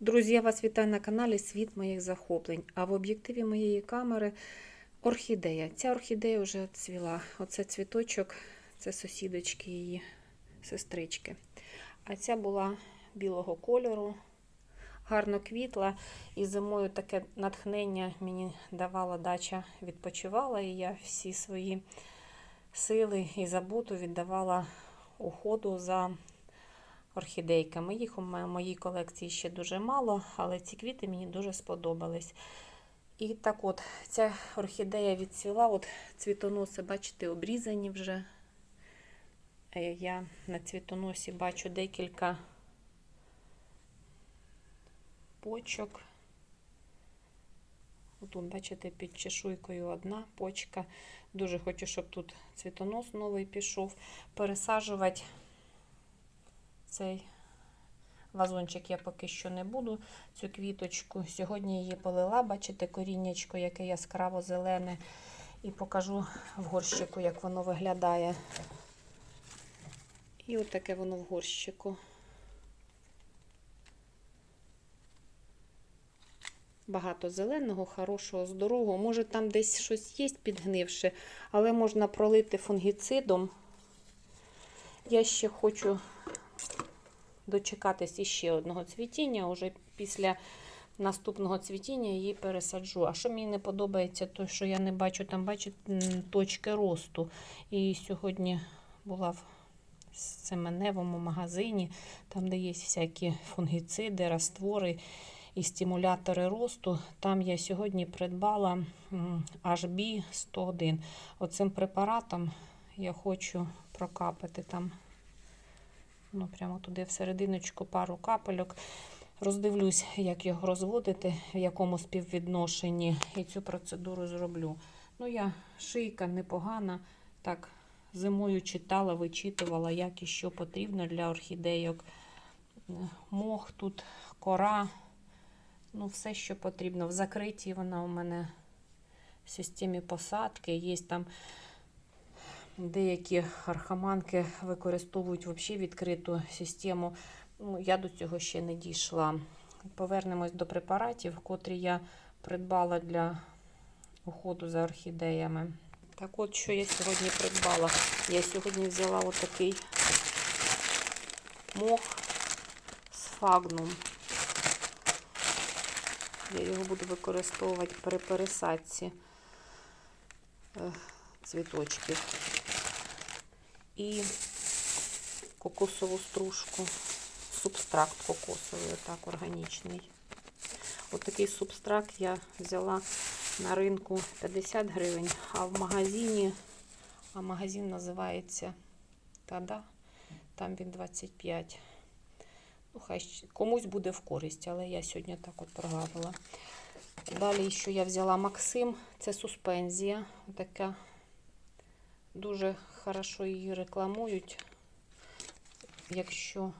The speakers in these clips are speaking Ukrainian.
Друзі, я вас вітаю на каналі Світ моїх захоплень. А в об'єктиві моєї камери орхідея. Ця орхідея вже цвіла. Оце цвіточок, це сусідочки її сестрички. А ця була білого кольору, гарно квітла. І зимою таке натхнення мені давала дача, відпочивала, і я всі свої сили і забуту віддавала уходу за орхідейками. Їх у моїй колекції ще дуже мало, але ці квіти мені дуже сподобались. І так от, ця орхідея відцвіла, от цвітоноси, бачите, обрізані вже. Е, Я на цвітоносі бачу декілька почок. Тут, бачите, під чешуйкою одна почка. Дуже хочу, щоб тут цвітонос новий пішов. Пересаджувати цей вазончик я поки що не буду. Цю квіточку. Сьогодні її полила, бачите, коріннячко, яке яскраво зелене. І покажу в горщику, як воно виглядає. І от воно в горщику. Багато зеленого, хорошого, здорового. Може, там десь щось є підгнивше, але можна пролити фунгіцидом. Я ще хочу дочекатись іще одного цвітіння. Уже після наступного цвітіння її пересаджу. А що мені не подобається, то що я не бачу, там бачите, точки росту. І сьогодні була в семеневому магазині, там, де є всякі фунгіциди, раствори і стимулятори росту. Там я сьогодні придбала HB 101. Оцим препаратом я хочу прокапати там ну, прямо туди всерединочку пару капельок. Роздивлюсь, як його розводити, в якому співвідношенні, і цю процедуру зроблю. Ну, я шийка непогана. Так, зимою читала, вичитувала, як і що потрібно для орхідейок. Мох тут, кора, ну, все, що потрібно. В закритій вона у мене в системі посадки. Є там Деякі архаманки використовують взагалі відкриту систему. Ну, я до цього ще не дійшла. Повернемось до препаратів, котрі я придбала для уходу за орхідеями. Так от, що я сьогодні придбала? Я сьогодні взяла отакий мох з сфагнум. Я його буду використовувати при пересадці е, цвіточків і кокосову стружку, субстракт кокосовий, отак, органічний. От такий субстракт я взяла на ринку 50 гривень, а в магазині, а магазин називається Тада, там він 25. Ну, хай комусь буде в користь, але я сьогодні так от прогавила. Далі, що я взяла Максим, це суспензія. Така Дуже хорошо її рекламують. Якщо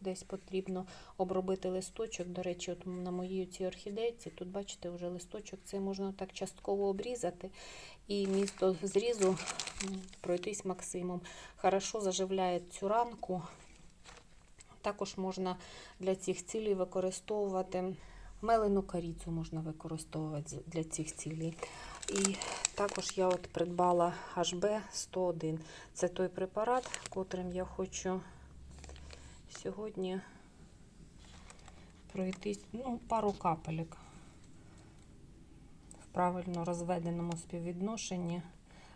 десь потрібно обробити листочок, до речі, от на моїй цій орхідейці, тут бачите, вже листочок, це можна так частково обрізати і місто зрізу пройтись максимум. Хорошо заживляє цю ранку. Також можна для цих цілей використовувати мелену корицю можна використовувати для цих цілей. І також я от придбала HB 101. Це той препарат, котрим я хочу сьогодні пройтись ну, пару капелек в правильно розведеному співвідношенні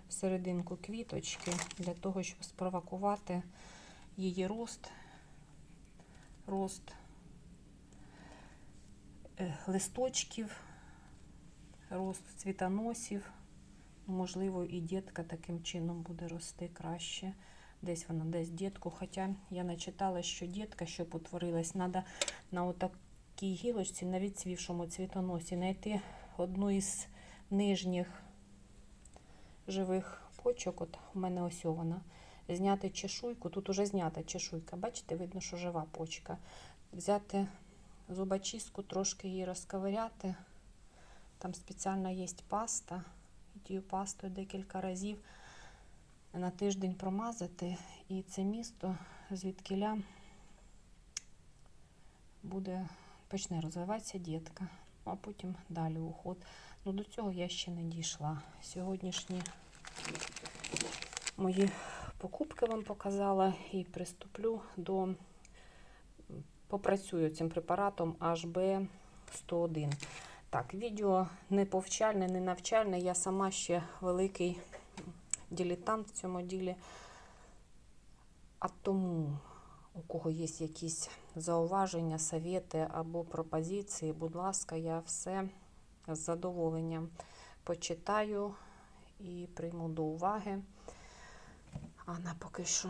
в квіточки для того, щоб спровокувати її рост, рост е, листочків, рост цвітоносів. Можливо, і дітка таким чином буде рости краще. Десь вона десь дітку. Хоча я начитала, що дітка, щоб утворилась, треба на отакій гілочці, на відцвівшому цвітоносі, знайти одну із нижніх живих почок. От у мене ось вона. Зняти чешуйку. Тут уже знята чешуйка. Бачите, видно, що жива почка. Взяти зубочистку, трошки її розковиряти. Там спеціально є паста. Тією пастою декілька разів на тиждень промазати. І це місто звідкиля буде почне розвиватися дітка, а потім далі уход. Ну, до цього я ще не дійшла. Сьогоднішні мої покупки вам показала і приступлю до попрацюю цим препаратом HB 101. Так, відео не повчальне, не навчальне. Я сама ще великий дилетант в цьому ділі. А тому, у кого є якісь зауваження, совєти або пропозиції, будь ласка, я все з задоволенням почитаю і прийму до уваги. А на поки що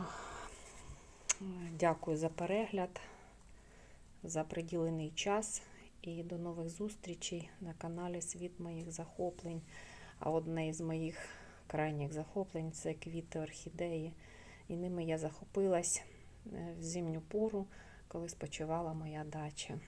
дякую за перегляд, за приділений час і до нових зустрічей на каналі Світ моїх захоплень. А одне із моїх крайніх захоплень це квіти орхідеї. І ними я захопилась е, в зимню пору, коли спочивала моя дача.